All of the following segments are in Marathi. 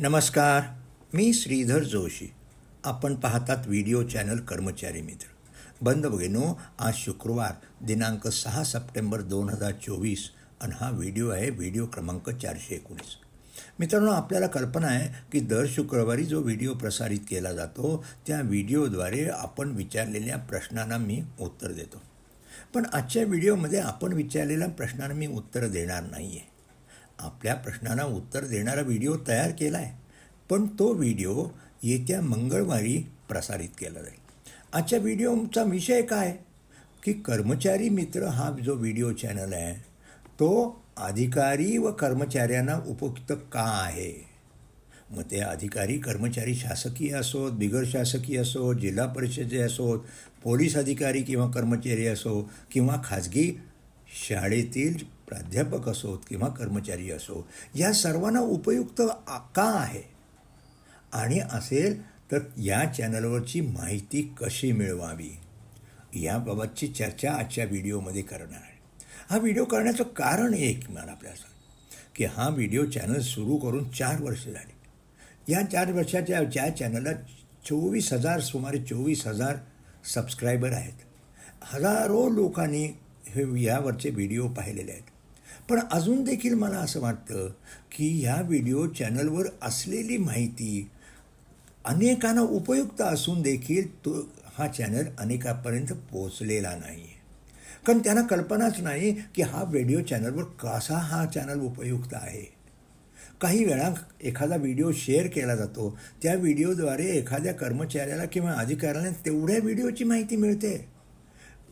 नमस्कार मी श्रीधर जोशी. आपण पाहतात व्हिडिओ चॅनल कर्मचारी मित्र. बंद बघेनो आज शुक्रवार दिनांक सहा सप्टेंबर दोन हजार चोवीस आणि हा व्हिडिओ आहे व्हिडिओ क्रमांक चारशे एकोणीस. मित्रांनो आपल्याला कल्पना आहे की दर शुक्रवारी जो व्हिडिओ प्रसारित केला जातो त्या व्हिडिओद्वारे आपण विचारलेल्या प्रश्नांना मी उत्तर देतो. पण आजच्या व्हिडिओमध्ये आपण विचारलेल्या प्रश्नांना मी उत्तर देणार नाही आहे आपल्या प्रश्नांना उत्तर देणारा व्हिडिओ तयार केला आहे पण तो व्हिडिओ येत्या मंगळवारी प्रसारित केला जाईल. आजच्या व्हिडिओचा विषय काय? की कर्मचारी मित्र हा जो व्हिडिओ चॅनल आहे तो अधिकारी व कर्मचाऱ्यांना उपयुक्त का आहे? मग ते अधिकारी कर्मचारी शासकीय असोत बिगर शासकीय असो जिल्हा परिषदे असोत पोलीस अधिकारी किंवा कर्मचारी असो किंवा खाजगी शाळेतील प्राध्यापक असोत किंवा कर्मचारी असो या सर्वांना उपयुक्त का आहे? आणि असेल तर या चॅनलवरची माहिती कशी मिळवावी? याबाबतची चर्चा आजच्या व्हिडिओमध्ये करणार आहे. हा व्हिडिओ करण्याचं कारण एक मला आपल्याला की हा व्हिडिओ चॅनल सुरू करून चार वर्ष झाली. या चार वर्षाच्या ज्या चॅनलला चोवीस हजार सुमारे चोवीस हजार सबस्क्रायबर आहेत हजारो लोकांनी हे यावरचे व्हिडिओ पाहिलेले आहेत. पण अजून देखील मला असं वाटतं की ह्या व्हिडिओ चॅनलवर असलेली माहिती अनेकांना उपयुक्त असून देखील तो हा चॅनल अनेकापर्यंत पोचलेला नाही कारण त्यांना कल्पनाच नाही की हा व्हिडिओ चॅनलवर कसा हा चॅनल उपयुक्त आहे. काही वेळा एखादा व्हिडिओ शेअर केला जातो त्या व्हिडिओद्वारे एखाद्या कर्मचाऱ्याला किंवा अधिकाऱ्याला तेवढ्या व्हिडिओची माहिती मिळते.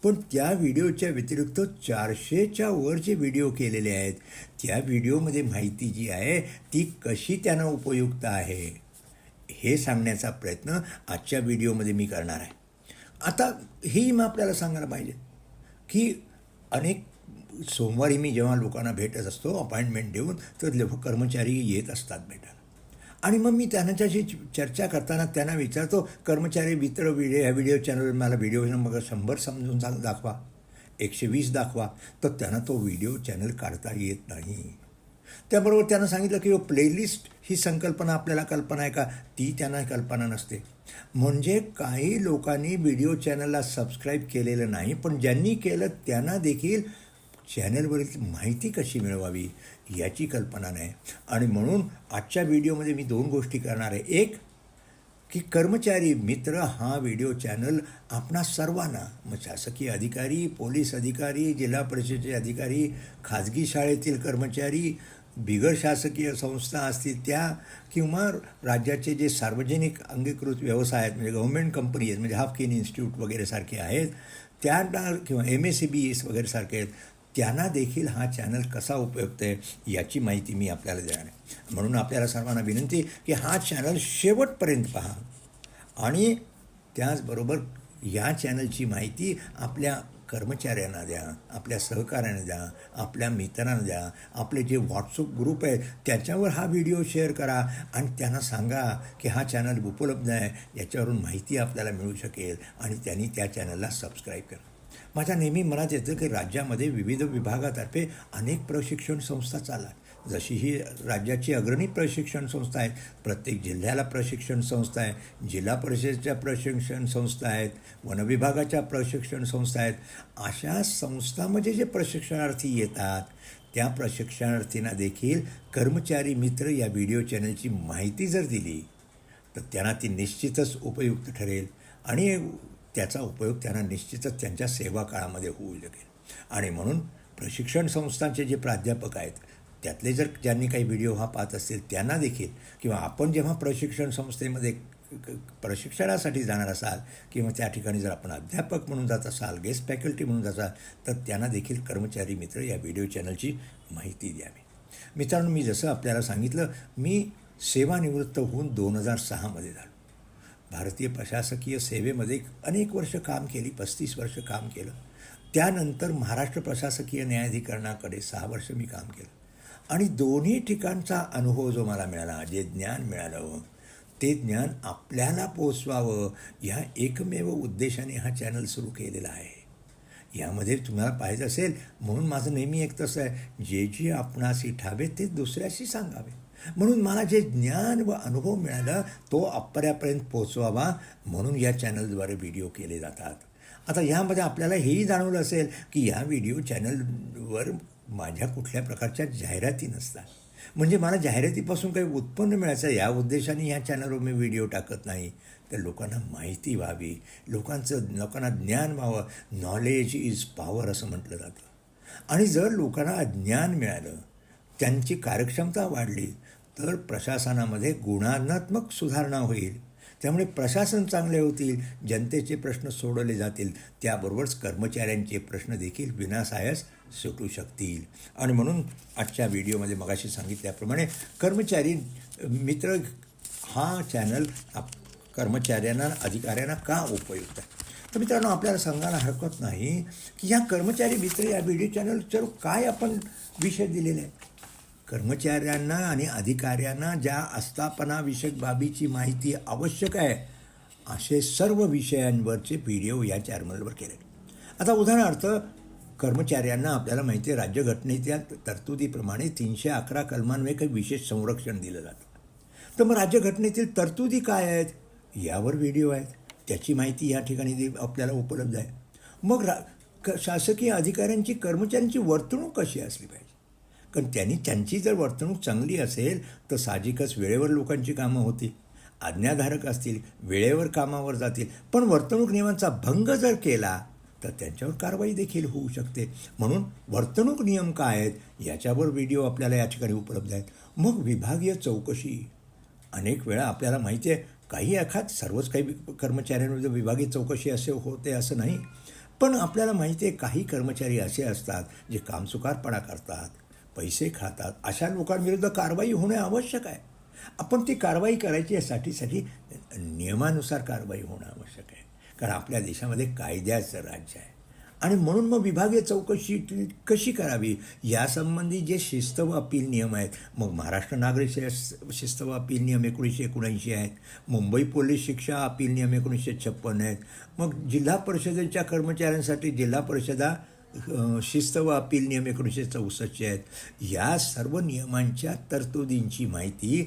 पण त्या व्हिडिओच्या व्यतिरिक्त चारशेच्या वर जे व्हिडिओ केलेले आहेत त्या व्हिडिओमध्ये माहिती जी आहे ती कशी त्यांना उपयुक्त आहे? हे सांगण्याचा प्रयत्न आजच्या व्हिडिओमध्ये मी करणार आहे. आता ही मग आपल्याला सांगायला पाहिजे की अनेक सोमवारी मी जेव्हा लोकांना भेटत असतो अपॉइंटमेंट देऊन तर कर्मचारी येत असतात भेटायला. आणि मग मी त्यांच्याशी चर्चा करताना त्यांना विचारतो कर्मचारी मित्र व्हिडिओ ह्या व्हिडिओ चॅनल मला व्हिडिओ मग शंभर समजून सांग दाखवा. एकशे वीस दाखवा. तर त्यांना तो व्हिडिओ चॅनल काढता येत नाही. त्याबरोबर त्यांना सांगितलं की प्लेलिस्ट ही संकल्पना आपल्याला कल्पना आहे का? ती त्यांना कल्पना नसते. म्हणजे काही लोकांनी व्हिडिओ चॅनलला सबस्क्राईब केलेलं नाही पण ज्यांनी केलं त्यांना देखील चॅनलवरील माहिती कशी मिळवावी? याची कल्पना नाही. आणि म्हणून आजच्या व्हिडिओमध्ये मी दोन गोष्टी करणार आहे. एक की कर्मचारी मित्र हा व्हिडिओ चॅनल आपणा सर्वांना मग शासकीय अधिकारी पोलीस अधिकारी जिल्हा परिषदेचे अधिकारी खाजगी शाळेतील कर्मचारी बिगर शासकीय संस्था असतील त्या किंवा राज्याचे जे सार्वजनिक अंगीकृत व्यवसाय आहेत म्हणजे गव्हर्मेंट कंपनी आहेत म्हणजे हाफकिन इन्स्टिट्यूट वगैरे सारखे आहेत त्यांना किंवा M S C B S वगैरे सारखे आहेत त्यांना देखील हा चॅनल कसा उपयुक्त आहे याची माहिती मी आपल्याला देणार आहे. म्हणून आपल्याला सर्वांना विनंती की हा चॅनल शेवटपर्यंत पहा. आणि त्याचबरोबर या चॅनलची माहिती आपल्या कर्मचाऱ्यांना द्या आपल्या सहकाऱ्यांना द्या आपल्या मित्रांना द्या आपले जे व्हॉट्सअप ग्रुप आहेत त्याच्यावर हा व्हिडिओ शेअर करा आणि त्यांना सांगा की हा चॅनल उपलब्ध आहे याच्यावरून माहिती आपल्याला मिळू शकेल आणि त्यांनी त्या चॅनलला सबस्क्राईब करा. माझ्या नेहमी मनात येतं की राज्यामध्ये विविध विभागातर्फे अनेक प्रशिक्षण संस्था चालतात. जशी ही राज्याची अग्रणी प्रशिक्षण संस्था आहेत प्रत्येक जिल्ह्याला प्रशिक्षण संस्था आहे जिल्हा परिषदेच्या प्रशिक्षण संस्था आहेत वनविभागाच्या प्रशिक्षण संस्था आहेत. अशा संस्थामध्ये जे प्रशिक्षणार्थी येतात त्या प्रशिक्षणार्थींना देखील कर्मचारी मित्र या व्हिडिओ चॅनलची माहिती जर दिली तर त्यांना ती निश्चितच उपयुक्त ठरेल. आणि त्याचा उपयोग त्यांना निश्चितच त्यांच्या सेवा काळामध्ये होऊ शकेल आणि म्हणून प्रशिक्षण संस्थांचे जे प्राध्यापक आहेत त्यातले जर ज्यांनी काही व्हिडिओ हा पाहत असतील त्यांना देखील किंवा आपण जेव्हा प्रशिक्षण संस्थेमध्ये प्रशिक्षणासाठी जाणार असाल किंवा त्या ठिकाणी जर आपण अध्यापक म्हणून जात असाल गेस्ट फॅकल्टी म्हणून जात असाल तर त्यांना देखील कर्मचारी मित्र या व्हिडिओ चॅनलची माहिती द्यावी. मित्रांनो मी जसं आपल्याला सांगितलं मी सेवानिवृत्त होऊन दोन हजार सहामध्ये झालो. भारतीय प्रशासकीय सेवेमध्ये अनेक वर्ष काम केली पस्तीस वर्ष काम केलं. त्यानंतर महाराष्ट्र प्रशासकीय न्यायाधिकरणाकडे सहा वर्ष मी काम केलं. आणि दोन्ही ठिकाणचा अनुभव जो मला मिळाला जे ज्ञान मिळालं ते ज्ञान आपल्याला पोचवावं ह्या एकमेव उद्देशाने हा चॅनल सुरू केलेला आहे. यामध्ये तुम्हाला पाहिजे असेल म्हणून माझं नेहमी एक तसं आहे जे जे आपणाशी ठावे ते दुसऱ्याशी सांगावे. म्हणून मला जे ज्ञान व अनुभव मिळाला तो अपऱ्यापर्यंत पोचवावा म्हणून या चॅनलद्वारे व्हिडिओ केले जातात. आता ह्यामध्ये आपल्याला हेही जाणवलं असेल की ह्या व्हिडिओ चॅनलवर माझ्या कुठल्या प्रकारच्या जाहिराती नसतात. म्हणजे मला जाहिरातीपासून काही उत्पन्न मिळायचं या उद्देशाने ह्या चॅनलवर मी व्हिडिओ टाकत नाही. तर लोकांना माहिती व्हावी लोकांचं लोकांना ज्ञान व्हावं नॉलेज इज पॉवर असं म्हटलं जातं. आणि जर लोकांना ज्ञान मिळालं त्यांची कार्यक्षमता वाढली तर प्रशासनामध्ये गुणात्मक सुधारणा होईल. त्यामुळे प्रशासन चांगले होतील जनतेचे प्रश्न सोडवले जातील त्याबरोबरच कर्मचाऱ्यांचे प्रश्न देखील विनासायास सुटू शकतील. आणि म्हणून आजच्या व्हिडिओमध्ये मगाशी सांगितल्याप्रमाणे कर्मचारी मित्र हा चॅनल आप कर्मचाऱ्यांना अधिकाऱ्यांना का उपयुक्त आहे? तर मित्रांनो आपल्याला सांगायला हरकत नाही की या कर्मचारी मित्र या व्हिडिओ चॅनलवर काय आपण विषय दिलेले आहे? कर्मचाऱ्यांना आणि अधिकाऱ्यांना ज्या आस्थापनाविषयक बाबीची माहिती आवश्यक आहे असे सर्व विषयांवरचे व्हिडिओ या चॅनलवर केले. आता उदाहरणार्थ कर्मचाऱ्यांना आपल्याला माहिती आहे राज्यघटनेच्या तरतुदीप्रमाणे तीनशे अकरा कलमांवर काही विशेष संरक्षण दिलं जातं. तर मग राज्यघटनेतील तरतुदी काय आहेत? यावर व्हिडिओ आहेत. त्याची माहिती या ठिकाणी दे- आपल्याला उपलब्ध आहे. मग रा क शासकीय अधिकाऱ्यांची कर्मचाऱ्यांची वर्तणूक कशी असली पाहिजे? कारण त्यांनी त्यांची जर वर्तणूक चांगली असेल तर साहजिकच वेळेवर लोकांची कामं होतील. आज्ञाधारक असतील वेळेवर कामावर जातील. पण वर्तणूक नियमांचा भंग जर केला तर त्यांच्यावर कारवाई देखील होऊ शकते. म्हणून वर्तणूक नियम काय आहेत याच्यावर व्हिडिओ आपल्याला या ठिकाणी उपलब्ध आहेत. मग विभागीय चौकशी. अनेक वेळा आपल्याला माहिती आहे काही एखाद सर्वच काही कर्मचाऱ्यांविरुद्ध विभागीय चौकशी असे होते असं नाही पण आपल्याला माहिती आहे काही कर्मचारी असे असतात जे कामचुकारपणा करतात. पैसे खातात. अशा लोकांविरुद्ध कारवाई होणे आवश्यक आहे. आपण ती कारवाई करायची यासाठी साठी नियमानुसार कारवाई होणं आवश्यक आहे. कारण आपल्या देशामध्ये कायद्याचं राज्य आहे. आणि म्हणून मग विभागीय चौकशी कशी करावी? यासंबंधी जे शिस्तव अपील नियम आहेत मग महाराष्ट्र नागरिक शिस्तव अपील नियम एकोणीसशे एकोणऐंशी आहेत मुंबई पोलीस शिक्षा अपील नियम एकोणीसशे छप्पन्न आहेत मग जिल्हा परिषदेच्या कर्मचाऱ्यांसाठी जिल्हा परिषदा शिस्त व अपील नियम एकोणीसशे चौसष्टचे आहेत. या सर्व नियमांच्या तरतुदींची माहिती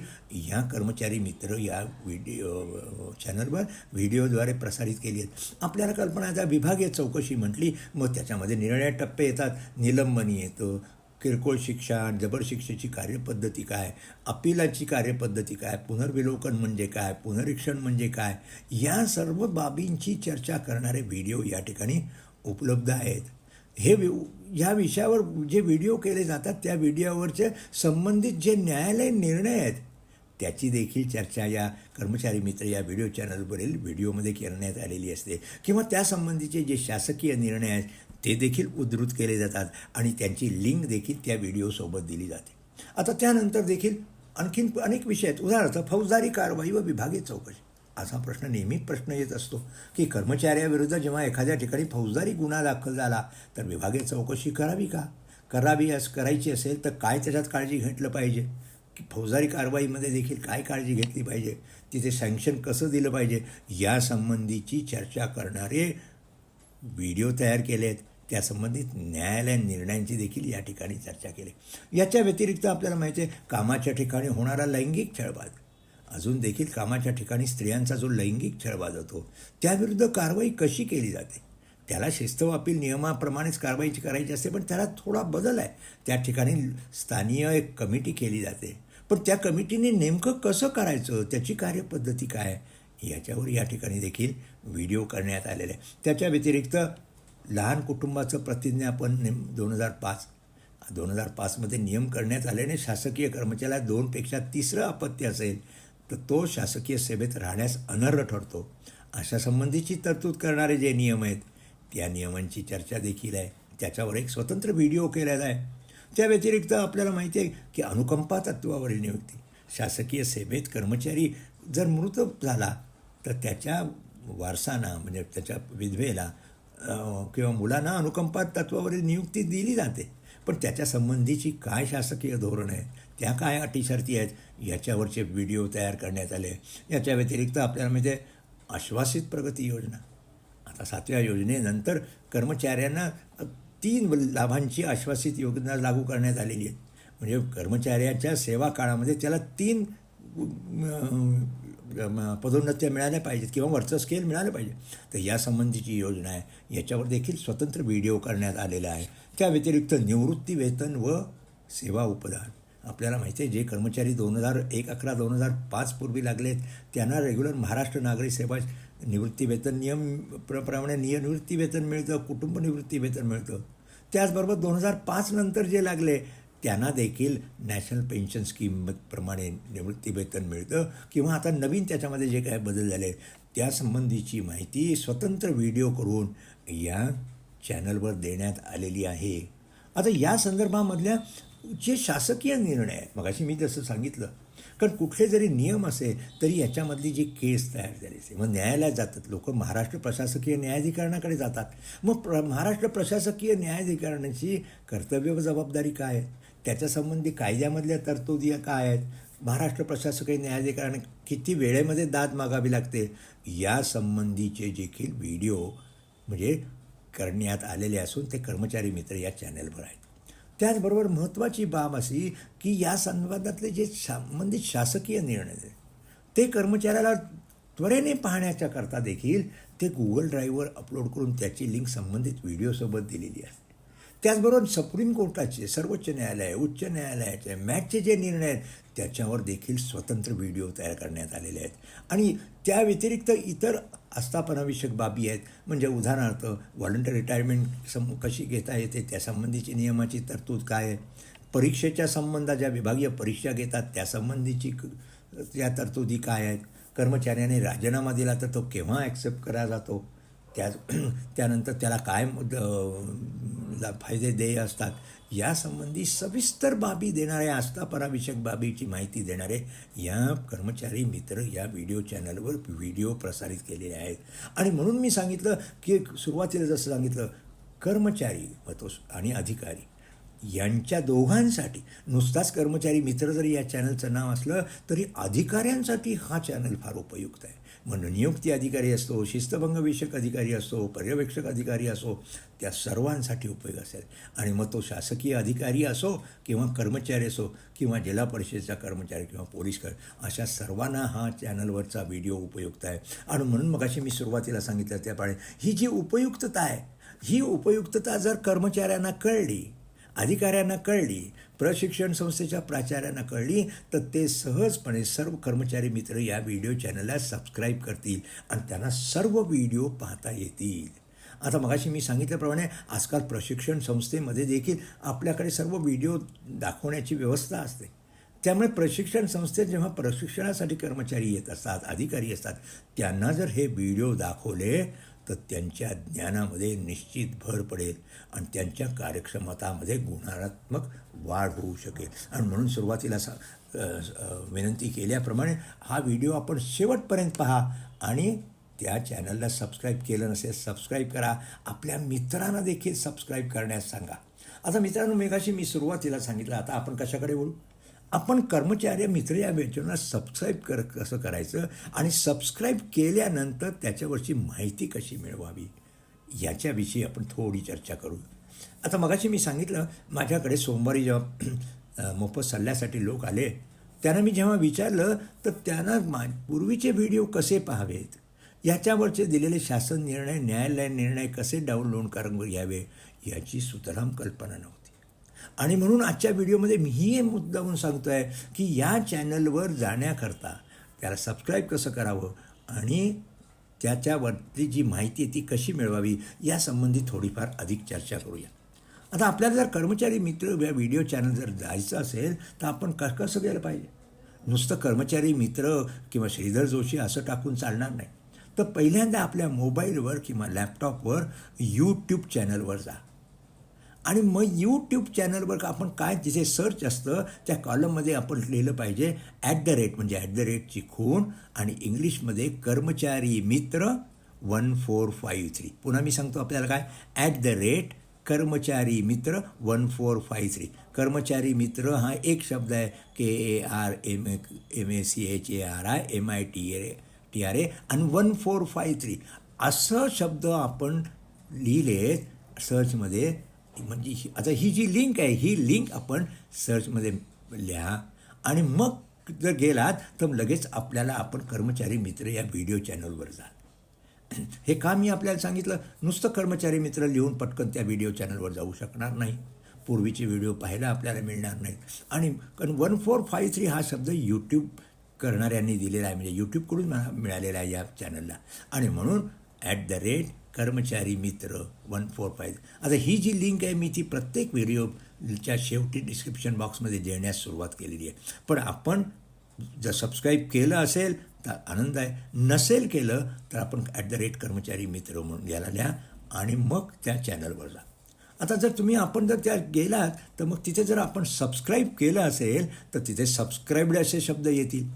या कर्मचारी मित्र या व्हिडिओ चॅनलवर व्हिडिओद्वारे प्रसारित केली आहेत. आपल्याला कल्पना आता विभागीय चौकशी म्हटली मग त्याच्यामध्ये निर्णय टप्पे येतात. निलंबनी येतं. किरकोळ शिक्षा जबर शिक्षेची कार्यपद्धती काय? अपिलाची कार्यपद्धती काय? पुनर्विलोकन म्हणजे काय? पुनरीक्षण म्हणजे काय? या सर्व बाबींची चर्चा करणारे व्हिडिओ या ठिकाणी उपलब्ध आहेत. हे वि ह्या विषयावर जे व्हिडिओ केले जातात त्या व्हिडिओवरचे संबंधित जे न्यायालय निर्णय आहेत त्याची देखील चर्चा या कर्मचारी मित्र या व्हिडिओ चॅनलवरील व्हिडिओमध्ये करण्यात आलेली असते. किंवा त्यासंबंधीचे जे शासकीय निर्णय आहेत ते देखील उद्धृत केले जातात आणि त्यांची लिंक देखील त्या व्हिडिओसोबत दिली जाते. आता त्यानंतर देखील आणखीन अनेक विषय आहेत. उदाहरणार्थ फौजदारी कारवाई व विभागीय चौकशी. असा प्रश्न नेहमी प्रश्न येत असतो की कर्मचाऱ्याविरुद्ध जेव्हा एखाद्या ठिकाणी फौजदारी गुन्हा दाखल झाला तर विभागीय चौकशी करावी का? करावी अस करायची असेल तर काय त्याच्यात काळजी घेतलं पाहिजे? की फौजदारी कारवाईमध्ये देखील काय काळजी घेतली पाहिजे? तिथे सँक्शन कसं दिलं पाहिजे? यासंबंधीची चर्चा करणारे व्हिडिओ तयार केले आहेत. त्यासंबंधित न्यायालय निर्णयांची देखील या ठिकाणी चर्चा केली. याच्या व्यतिरिक्त आपल्याला माहिती आहे कामाच्या ठिकाणी होणारा लैंगिक छळवाद अजून देखील कामाच्या ठिकाणी स्त्रियांचा जो लैंगिक छळ वाजवतो त्याविरुद्ध कारवाई कशी केली जाते? त्याला शिस्तवापील नियमाप्रमाणेच कारवाईची करायची असते पण त्याला थोडा बदल आहे. त्या ठिकाणी स्थानीय एक कमिटी केली जाते. पण त्या कमिटीने नेमकं कसं करायचं? त्याची कार्यपद्धती काय? याच्यावर या ठिकाणी देखील व्हिडिओ करण्यात आलेले आहे. त्याच्या व्यतिरिक्त लहान कुटुंबाचं प्रतिज्ञापन नेम दोन हजार पाच दोन हजार पाचमध्ये नियम करण्यात आल्याने शासकीय कर्मचाऱ्याला दोनपेक्षा तिसरं अपत्य असेल. तर तो शासकीय सेवेत राहण्यास अनर्ह ठरतो. अशा संबंधीची तरतूद करणारे जे नियम आहेत त्या नियमांची चर्चा देखील आहे. त्याच्यावर एक स्वतंत्र व्हिडिओ केलेला आहे. त्या व्यतिरिक्त आपल्याला माहिती आहे की अनुकंपा तत्वावरील नियुक्ती. शासकीय सेवेत कर्मचारी जर मृत झाला तर त्याच्या वारसांना म्हणजे त्याच्या विधवेला किंवा मुलांना अनुकंपा तत्वावरील नियुक्ती दिली जाते. पण त्याच्या संबंधीची काय शासकीय धोरण आहे? त्या काय अटी शर्ती आहेत? याच्यावरचे व्हिडिओ तयार करण्यात आले. याच्या व्यतिरिक्त आपल्याला म्हणजे आश्वासित प्रगती योजना. आता सातव्या योजनेनंतर कर्मचाऱ्यांना तीन लाभांची आश्वासित योजना लागू करण्यात आलेली आहे म्हणजे कर्मचाऱ्याच्या सेवा काळामध्ये त्याला तीन पदोन्नत्या मिळाल्या पाहिजेत किंवा वरचं स्केल मिळालं पाहिजे. तर यासंबंधीची योजना आहे. याच्यावर देखील स्वतंत्र व्हिडिओ करण्यात आलेला आहे. त्या व्यतिरिक्त निवृत्ती वेतन व सेवा उपदान. आपल्याला माहिती आहे जे कर्मचारी दोन हजार एक अकरा दोन हजार पाच पूर्वी लागलेत त्यांना रेग्युलर महाराष्ट्र नागरी सेवा निवृत्ती वेतन नियम प्र प्रमाणे निय वेतन मिळतं कुटुंब निवृत्ती वेतन मिळतं. त्याचबरोबर दोन हजार पाच नंतर जे लागले त्यांना देखील नॅशनल पेन्शन स्कीमप्रमाणे निवृत्ती वेतन मिळतं किंवा आता नवीन त्याच्यामध्ये जे काय बदल झाले त्यासंबंधीची माहिती स्वतंत्र व्हिडिओ करून या चॅनलवर देण्यात आलेली आहे. आता या संदर्भामधल्या जे शासकीय निर्णय आहेत मगाशी मी जसं सांगितलं कारण कुठले जरी नियम असेल तरी याच्यामधली जी केस तयार झाली असते मग न्यायालयात जातात लोक महाराष्ट्र प्रशासकीय न्यायाधिकरणाकडे जातात. मग प्र महाराष्ट्र प्रशासकीय न्यायाधिकरणाची कर्तव्य व जबाबदारी काय आहे त्याच्यासंबंधी कायद्यामधल्या तरतुदी काय आहेत? महाराष्ट्र प्रशासकीय न्यायाधिकरण किती वेळेमध्ये दाद मागावी लागते? या संबंधीचे देखील व्हिडिओ म्हणजे करण्यात आलेले असून ते कर्मचारी मित्र या चॅनलवर आहेत. त्याचबरोबर महत्त्वाची बाब अशी की या संवादातले जे संबंधित शासकीय निर्णय आहेत, ते कर्मचाऱ्याला त्वरेने पाहण्याच्या करता देखील ते गुगल ड्राईव्हवर अपलोड करून त्याची लिंक संबंधित व्हिडिओसोबत दिलेली आहे. त्याचबरोबर सुप्रीम कोर्टाचे सर्वोच्च न्यायालय उच्च न्यायालयाचे मॅचचे जे निर्णय आहेत त्याच्यावर देखील स्वतंत्र व्हिडिओ तयार करण्यात आलेले आहेत. आणि त्या व्यतिरिक्त इतर आस्थापनाविषयक बाबी आहेत. म्हणजे उदाहरणार्थ व्हॉलंटरी रिटायरमेंट सम कशी घेता येते त्यासंबंधीची नियमाची तरतूद काय आहे? परीक्षेच्या संबंधात ज्या विभागीय परीक्षा घेतात त्यासंबंधीची त्या तरतुदी काय आहेत? कर्मचाऱ्याने राजीनामा दिला तर तो केव्हा ॲक्सेप्ट करा जातो? त्या त्यानंतर त्याला काय फायदे देय असतात. यासंबंधी सविस्तर बाबी देणाऱ्या आस्थापनाविषयक बाबीची माहिती देणारे या कर्मचारी मित्र या व्हिडिओ चॅनलवर व्हिडिओ प्रसारित केलेले आहेत. आणि म्हणून मी सांगितलं की सुरुवातीला जसं सांगितलं कर्मचारी व तो आणि अधिकारी यांच्या दोघांसाठी नुसताच कर्मचारी मित्र जरी या चॅनलचं नाव असलं तरी अधिकाऱ्यांसाठी हा चॅनल फार उपयुक्त आहे. म्हणून नियुक्ती अधिकारी असतो शिस्तभंगविषयक अधिकारी असतो पर्यवेक्षक अधिकारी असो त्या सर्वांसाठी उपयोग असेल. आणि मग तो शासकीय अधिकारी असो किंवा कर्मचारी असो किंवा जिल्हा परिषदेचा कर्मचारी किंवा पोलीस कर अशा सर्वांना हा चॅनलवरचा व्हिडिओ उपयुक्त आहे. आणि म्हणून मग अशी मी सुरुवातीला सांगितलं त्याप्रमाणे ही जी उपयुक्तता आहे ही उपयुक्तता जर कर्मचाऱ्यांना कळली अधिकाऱ्यांना कळली प्रशिक्षण संस्थेच्या प्राचार्यांना कळली तर ते सहजपणे सर्व कर्मचारी मित्र या व्हिडिओ चॅनलला सबस्क्राईब करतील आणि त्यांना सर्व व्हिडिओ पाहता येतील. आता मगाशी मी सांगितल्याप्रमाणे आजकाल प्रशिक्षण संस्थेमध्ये देखील आपल्याकडे सर्व व्हिडिओ दाखवण्याची व्यवस्था असते. त्यामुळे प्रशिक्षण संस्थेत जेव्हा प्रशिक्षणासाठी कर्मचारी येत असतात अधिकारी असतात त्यांना जर हे व्हिडिओ दाखवले तर त्यांच्या ज्ञानामध्ये निश्चित भर पडेल आणि त्यांच्या कार्यक्षमतामध्ये गुणात्मक वाढ होऊ शकेल. आणि म्हणून सुरुवातीला सा विनंती केल्याप्रमाणे हा व्हिडिओ आपण शेवटपर्यंत पहा आणि त्या चॅनलला सबस्क्राईब केलं नसेल सबस्क्राईब करा. आपल्या मित्रांना देखील सबस्क्राईब करण्यास सांगा. आता मित्रांनो मेघाशी मी सुरुवातीला सांगितलं. आता आपण कशाकडे बोलू आपण कर्मचारी मित्र या वेचना सबस्क्राईब कर कसं करायचं आणि सबस्क्राईब केल्यानंतर त्याच्यावरची माहिती कशी मिळवावी याच्याविषयी आपण थोडी चर्चा करू. आता मगाशी मी सांगितलं माझ्याकडे सोमवारी जेव्हा मोफत सल्ल्यासाठी लोक आले त्यांना मी जेव्हा विचारलं तर त्यांना मा पूर्वीचे व्हिडिओ कसे पाहावेत? याच्यावरचे दिलेले शासन निर्णय न्यायालय निर्णय कसे डाउनलोड करून घ्यावे? याची सुतराम कल्पना नव्हती. आणि म्हणून आजच्या व्हिडिओमध्ये मीही हे मुद्दाहून सांगतो आहे की या चॅनलवर जाण्याकरता त्याला सबस्क्राईब कसं करावं आणि त्याच्यावरती जी माहिती ती कशी मिळवावी यासंबंधी थोडीफार अधिक चर्चा करूया. आता आपल्याला जर कर्मचारी मित्र या व्हिडिओ चॅनल जर जायचं असेल तर आपण क कसं गेलं पाहिजे? नुसतं कर्मचारी मित्र किंवा श्रीधर जोशी असं टाकून चालणार नाही. तर पहिल्यांदा आपल्या मोबाईलवर किंवा लॅपटॉपवर यूट्यूब चॅनलवर जा. आणि मग यूट्यूब चॅनलवर का आपण काय जिथे सर्च असतं त्या कॉलममध्ये आपण लिहिलं पाहिजे ॲट द रेट म्हणजे ॲट द रेटची खूण आणि इंग्लिशमध्ये कर्मचारी मित्र वन फोर फाईव्ह थ्री पुन्हा मी सांगतो आपल्याला काय? ॲट द रेट कर्मचारी मित्र वन फोर फाईव्ह थ्री कर्मचारी मित्र हा एक शब्द आहे K A R M A M A C H A R I M I T A T R A आणि वन फोर फाईव्ह थ्री असं शब्द आपण लिहिलेत सर्चमध्ये म्हणजे ही आता ही जी लिंक आहे ही लिंक आपण सर्चमध्ये लिहा आणि मग जर गेलात तर लगेच आपल्याला आपण कर्मचारी मित्र या व्हिडिओ चॅनलवर जाल हे का मी आपल्याला सांगितलं? नुसतं कर्मचारी मित्र लिहून पटकन त्या व्हिडिओ चॅनलवर जाऊ शकणार नाही. पूर्वीचे व्हिडिओ पाहायला आपल्याला मिळणार नाहीत. आणि कारण वन फोर फाईव्ह थ्री हा शब्द यूट्यूब करणाऱ्यांनी दिलेला आहे. म्हणजे यूट्यूबकडून मला मिळालेला आहे या चॅनलला आणि म्हणून ॲट द रेट कर्मचारी मित्र वन फोर फाईव्ह आता ही जी लिंक आहे मी ती प्रत्येक व्हिडिओच्या शेवटी डिस्क्रिप्शन बॉक्समध्ये देण्यास सुरुवात केलेली आहे. पण आपण जर सबस्क्राईब केलं असेल तर आनंद आहे. नसेल केलं तर आपण ॲट द रेट कर्मचारी मित्र म्हणून याला लिहा आणि मग त्या चॅनलवर जा. आता जर तुम्ही आपण जर त्या गेलात तर मग तिथे जर आपण सबस्क्राईब केलं असेल तर तिथे सबस्क्राईब्ड असे शब्द येतील.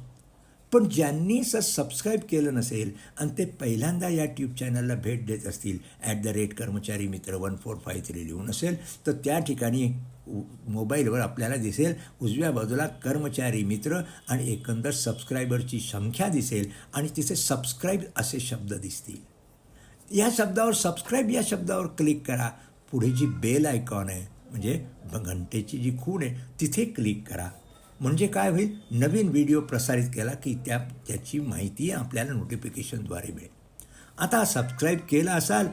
पण ज्यांनी सर सबस्क्राईब केलं नसेल आणि ते पहिल्यांदा या ट्यूब चॅनलला भेट देत असतील ॲट द रेट कर्मचारी मित्र वन फोर फाय थ्री लिहून असेल तर त्या ठिकाणी मोबाईलवर आपल्याला दिसेल उजव्या बाजूला कर्मचारी मित्र आणि एकंदर सबस्क्रायबरची संख्या दिसेल आणि तिथे सबस्क्राईब असे शब्द दिसतील. या शब्दावर सबस्क्राईब या शब्दावर क्लिक करा. पुढे जी बेल आयकॉन आहे म्हणजे घंटेची जी खूण आहे तिथे क्लिक करा. म्हणजे काय होईल? नवीन व्हिडिओ प्रसारित केला की त्या त्याची माहिती आपल्याला नोटिफिकेशनद्वारे मिळेल. आता सबस्क्राईब केला असाल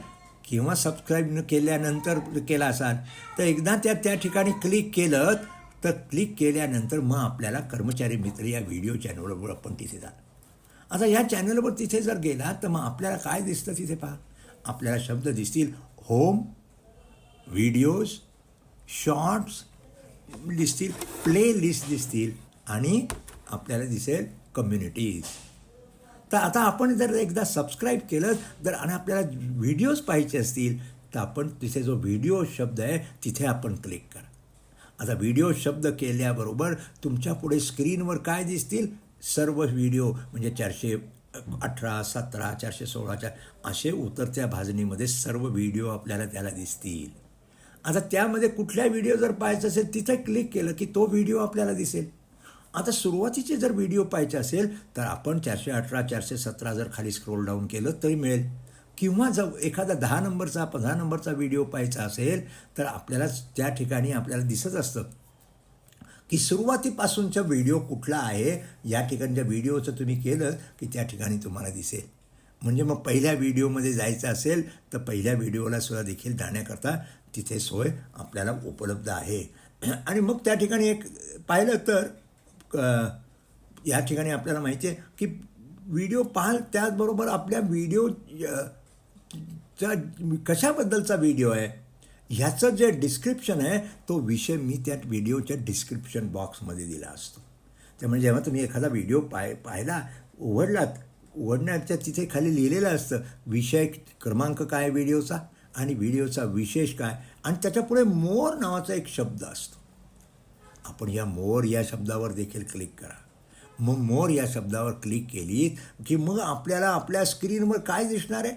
किंवा सबस्क्राईब न केल्यानंतर केला असाल तर एकदा त्या त्या ठिकाणी क्लिक केलं तर क्लिक केल्यानंतर मग आपल्याला कर्मचारी मित्र या व्हिडिओ चॅनलवर आपण तिथे जा. आता या चॅनलवर तिथे जर गेला तर मग आपल्याला काय दिसतं तिथे पहा? आपल्याला शब्द दिसतील होम व्हिडिओज शॉर्ट्स दिसतील प्ले लिस्ट दिसतील आणि आपल्याला दिसेल कम्युनिटीज तर आता आपण जर एकदा सबस्क्राईब केलं तर आणि आपल्याला व्हिडिओज पाहायचे असतील तर आपण तिथे जो व्हिडिओ शब्द आहे तिथे आपण क्लिक करा. आता व्हिडिओ शब्द केल्याबरोबर तुमच्यापुढे स्क्रीनवर काय दिसतील? सर्व व्हिडिओ म्हणजे चारशे अठरा सतरा चारशे सोळाच्या असे उतरत्या भाजणीमध्ये सर्व व्हिडिओ आपल्याला त्याला दिसतील. आता त्यामध्ये कुठल्या व्हिडिओ जर पाहायचा असेल तिथे क्लिक केलं की तो व्हिडिओ आपल्याला दिसेल. आता सुरुवातीचे जर व्हिडिओ पाहायचे असेल तर आपण चारशे अठरा चारशे सतरा जर खाली स्क्रोल डाऊन केलं तरी मिळेल. किंवा जर एखादा दहा नंबरचा पंधरा नंबरचा व्हिडिओ पाहायचा असेल तर आपल्याला त्या ठिकाणी आपल्याला दिसत असतं. की सुरुवातीपासूनचा व्हिडिओ कुठला आहे या ठिकाणच्या व्हिडिओचं तुम्ही केलं की त्या ठिकाणी तुम्हाला दिसेल. म्हणजे मग पहिल्या व्हिडिओमध्ये जायचं असेल तर पहिल्या व्हिडिओला सुद्धा देखील जाण्याकरता तिथे सोय आपल्याला उपलब्ध आहे. आणि मग त्या ठिकाणी एक पाहिलं तर या ठिकाणी आपल्याला माहिती आहे की व्हिडिओ पाहाल त्याचबरोबर आपल्या व्हिडिओ चा कशाबद्दलचा व्हिडिओ आहे? ह्याचं जे डिस्क्रिप्शन आहे तो विषय मी त्या व्हिडिओच्या डिस्क्रिप्शन बॉक्समध्ये दिला असतो. त्यामुळे म्हणजे जेव्हा तुम्ही एखादा व्हिडिओ पाय पाहिला उघडलात उघडण्याच्या तिथे खाली लिहिलेलं असतं विषय क्रमांक काय व्हिडिओचा? आणि व्हिडिओचा विशेष काय? आणि त्याच्यापुढे मोर नावाचा एक शब्द असतो. आपण या मोर या शब्दावर देखील क्लिक करा. मग मोर या शब्दावर क्लिक केली की मग आपल्याला आपल्या स्क्रीनवर काय दिसणार आहे?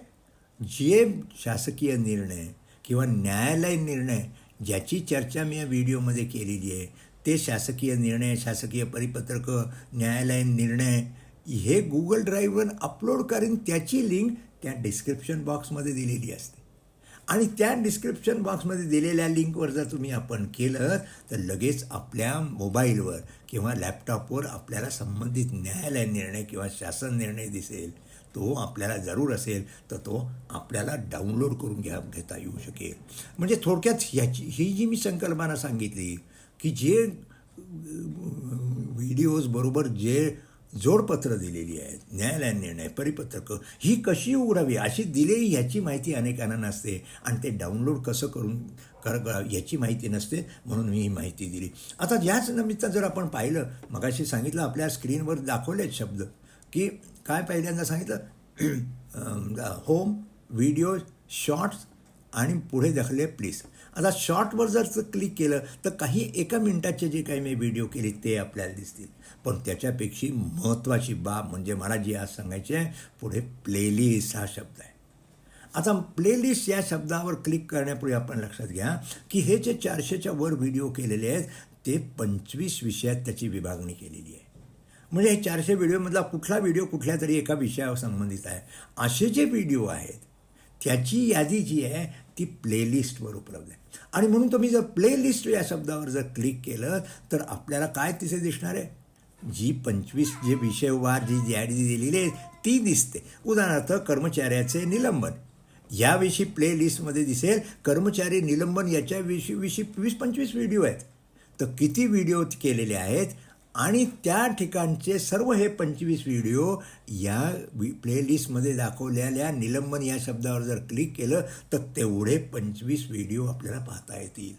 जे शासकीय निर्णय किंवा न्यायालयीन निर्णय ज्याची चर्चा मी या व्हिडिओमध्ये केलेली आहे ते शासकीय निर्णय शासकीय परिपत्रकं न्यायालयीन निर्णय हे गुगल ड्राईव्हवर अपलोड करीन त्याची लिंक त्या डिस्क्रिप्शन बॉक्समध्ये दिलेली असते. आणि त्या डिस्क्रिप्शन बॉक्समध्ये दिलेल्या लिंकवर जर तुम्ही आपण केलं तर लगेच आपल्या मोबाईलवर किंवा लॅपटॉपवर आपल्याला संबंधित न्यायालय निर्णय किंवा शासन निर्णय दिसेल तो आपल्याला जरूर असेल तर तो आपल्याला डाउनलोड करून घ्या घेता येऊ शकेल. म्हणजे थोडक्यात ह्याची ही जी मी संकल्पना सांगितली की जे व्हिडिओज बरोबर जे जोडपत्र दिलेली आहेत न्यायालयात निर्णय परिपत्रकं ही कशी उघडावी अशी दिलेली ह्याची माहिती अनेकांना नसते आणि ते डाउनलोड कसं करून कर याची माहिती नसते म्हणून मी ही माहिती दिली. आता याच निमित्त जर आपण पाहिलं मगाशी सांगितलं आपल्या स्क्रीनवर दाखवलेच शब्द की काय पहिल्यांदा सांगितलं? होम व्हिडिओ शॉर्ट्स आणि पुढे दाखले प्लीज. आता शॉर्टवर जर क्लिक केलं तर काही एका मिनटाचे जे काही मी व्हिडिओ केले ते आपल्याला दिसतील. पण त्याच्यापेक्षा महत्त्वाची बाब म्हणजे मला जी आज सांगायची आहे पुढे प्लेलिस्ट हा शब्द आहे. आता प्लेलिस्ट या शब्दावर क्लिक करण्यापूर्वी आपण लक्षात घ्या की हे जे चारशेच्या वर व्हिडिओ केलेले आहेत ते पंचवीस विषयात त्याची विभागणी केलेली आहे. म्हणजे हे चारशे व्हिडिओमधला कुठला व्हिडिओ कुठल्या तरी एका विषयावर संबंधित आहे. असे जे व्हिडिओ आहेत त्याची यादी जी आहे ती प्लेलिस्टवर उपलब्ध आहे. आणि म्हणून तुम्ही जर प्लेलिस्ट या शब्दावर जर क्लिक केलं तर आपल्याला काय तिथे दिसणार आहे? जी पंचवीस जे विषयवार जी यादी दिलेली आहे ती दिसते. उदाहरणार्थ कर्मचाऱ्याचे निलंबन. याविषयी प्लेलिस्टमध्ये दिसेल कर्मचारी निलंबन याच्याविषयी विषयी वीस पंचवीस व्हिडिओ आहेत. तर किती व्हिडिओ केलेले आहेत? आणि त्या ठिकाणचे सर्व हे पंचवीस व्हिडिओ या प्लेलिस्टमध्ये दाखवलेल्या निलंबन या शब्दावर जर क्लिक केलं तर तेवढे पंचवीस व्हिडिओ आपल्याला पाहता येतील.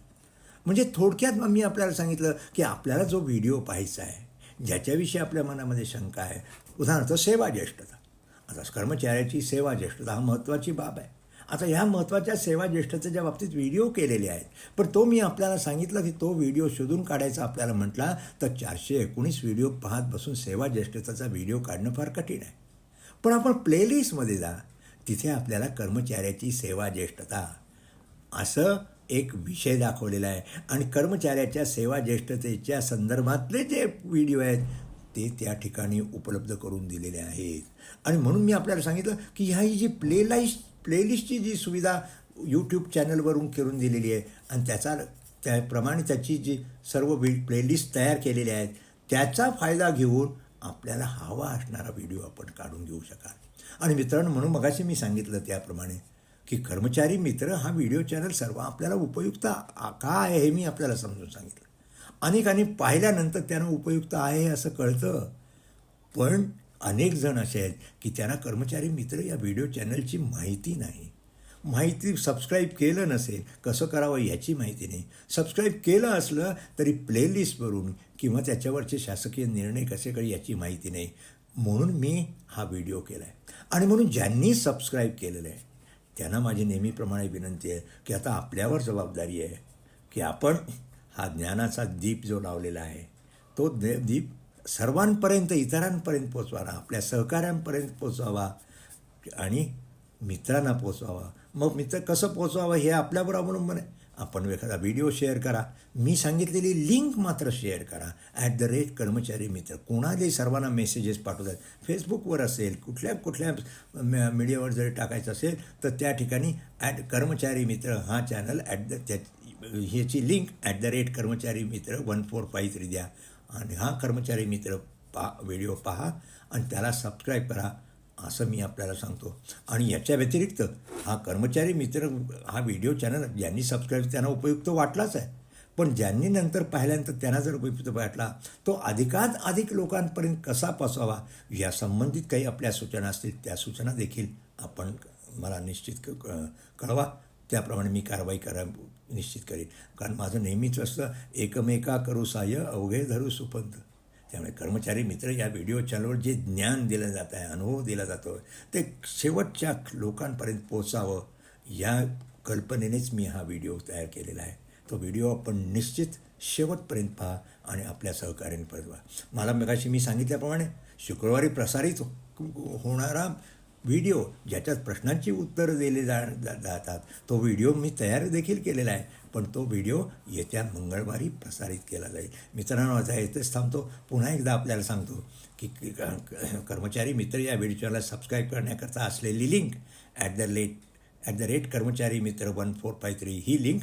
म्हणजे थोडक्यात मग मी आपल्याला सांगितलं की आपल्याला जो व्हिडिओ पाहायचा आहे ज्याच्याविषयी आपल्या मनामध्ये शंका आहे उदाहरणार्थ सेवा ज्येष्ठता. आता कर्मचाऱ्याची सेवा ज्येष्ठता हा महत्त्वाची बाब आहे. आता ह्या महत्त्वाच्या सेवा ज्येष्ठतेच्या बाबतीत व्हिडिओ केलेले आहेत पण तो मी आपल्याला सांगितलं की तो व्हिडिओ शोधून काढायचा आपल्याला म्हटला तर चारशे एकोणीस व्हिडिओ पाहत बसून सेवा ज्येष्ठताचा व्हिडिओ काढणं फार कठीण आहे. पण आपण प्लेलिस्टमध्ये जा तिथे आपल्याला कर्मचाऱ्याची सेवा ज्येष्ठता असं एक विषय दाखवलेला आहे. आणि कर्मचाऱ्याच्या सेवा ज्येष्ठतेच्या संदर्भातले जे व्हिडिओ आहेत ते त्या ठिकाणी उपलब्ध करून दिलेले आहेत. आणि म्हणून मी आपल्याला सांगितलं की ह्या ही जी प्लेलाईस्ट प्लेलिस्टची जी सुविधा यूट्यूब चॅनलवरून करून दिलेली आहे आणि त्याचा त्याप्रमाणे त्याची जी सर्व वि प्लेलिस्ट तयार केलेल्या आहेत त्याचा फायदा घेऊन आपल्याला हवा असणारा व्हिडिओ आपण काढून घेऊ शकाल. आणि मित्रांनो म्हणून मगाशी मी सांगितलं त्याप्रमाणे की कर्मचारी मित्र हा व्हिडिओ चॅनल सर्व आपल्याला उपयुक्त आ- का आहे हे मी आपल्याला समजून सांगितलं. अनेकांनी पाहिल्यानंतर त्यांना उपयुक्त आहे असं कळतं पण अनेक जण असे आहेत की त्यांना कर्मचारी मित्र या व्हिडिओ चॅनलची माहिती नाही. माहिती सबस्क्राईब केलं नसेल कसं करावं याची माहिती नाही. सबस्क्राईब केलं असलं तरी प्लेलिस्टवरून किंवा त्याच्यावरचे शासकीय निर्णय कसे कळे याची माहिती नाही. म्हणून मी हा व्हिडिओ केला आहे आणि म्हणून ज्यांनी सबस्क्राईब केलेलं आहे त्यांना माझी नेहमीप्रमाणे विनंती आहे की आता आपल्यावर जबाबदारी आहे की आपण हा ज्ञानाचा दीप जो लावलेला आहे तो दे दीप सर्वांपर्यंत इतरांपर्यंत पोचवावा आपल्या सहकाऱ्यांपर्यंत पोचवावा आणि मित्रांना पोचवावा. मग मित्र कसं पोचवावं हे आपल्यावर अवलंबून आहे. आपण एखादा व्हिडिओ शेअर करा. मी सांगितलेली लिंक मात्र शेअर करा. ॲट द रेट कर्मचारी मित्र. कोणालाही सर्वांना मेसेजेस पाठवतात. फेसबुकवर असेल कुठल्या कुठल्या मीडियावर जरी टाकायचं असेल तर त्या ठिकाणी ॲट कर्मचारी मित्र हा चॅनल ॲट द त्या ह्याची लिंक ॲट द रेट कर्मचारी मित्र वन फोर फाईव्ह थ्री द्या. आणि हा कर्मचारी मित्र पा व्हिडिओ पहा आणि त्याला सबस्क्राईब करा असं मी आपल्याला सांगतो. आणि याच्या व्यतिरिक्त हा कर्मचारी मित्र हा व्हिडिओ चॅनल ज्यांनी सबस्क्राईब त्यांना उपयुक्त वाटलाच आहे. पण ज्यांनी नंतर पाहिल्यानंतर त्यांना जर उपयुक्त वाटला तो अधिकात अधिक लोकांपर्यंत कसा पसावा या संबंधित काही आपल्या सूचना असतील त्या सूचना देखील आपण मला निश्चित क- कळवा. त्याप्रमाणे मी कारवाई करा निश्चित करेन. कारण माझं नेहमीच असतं एकमेका करू सहाय्य अवघे धरू सुपंत. त्यामुळे कर्मचारी मित्र या व्हिडिओ चॅनलवर जे ज्ञान दिलं जात आहे अनुभव दिला जातो ते शेवटच्या लोकांपर्यंत पोचावं या कल्पनेनेच मी हा व्हिडिओ तयार केलेला आहे. तो व्हिडिओ आपण निश्चित शेवटपर्यंत पहा आणि आपल्या सहकार्यांपर्यंत पहा. मला मगाशी मी सांगितल्याप्रमाणे शुक्रवारी प्रसारित हो- होणारा व्हिडिओ ज्याच्यात प्रश्नांची उत्तरं दिली जा जा- जातात. तो व्हिडिओ मी तयार देखील केलेला आहे. पण तो व्हिडिओ येत्या मंगळवारी प्रसारित केला जाईल. मित्रांनो आता येथेच थांबतो. पुन्हा एकदा आपल्याला सांगतो की कर्मचारी मित्र या व्हिडिओला सबस्क्राईब करण्याकरता असलेली link at the late at the rate कर्मचारी मित्र वन फोर फाय थ्री ही लिंक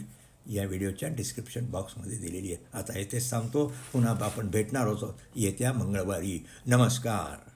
या व्हिडिओच्या डिस्क्रिप्शन बॉक्समध्ये दिलेली आहे. आता येथेच सांगतो पुन्हा आपण भेटणार होतो येत्या मंगळवारी. नमस्कार.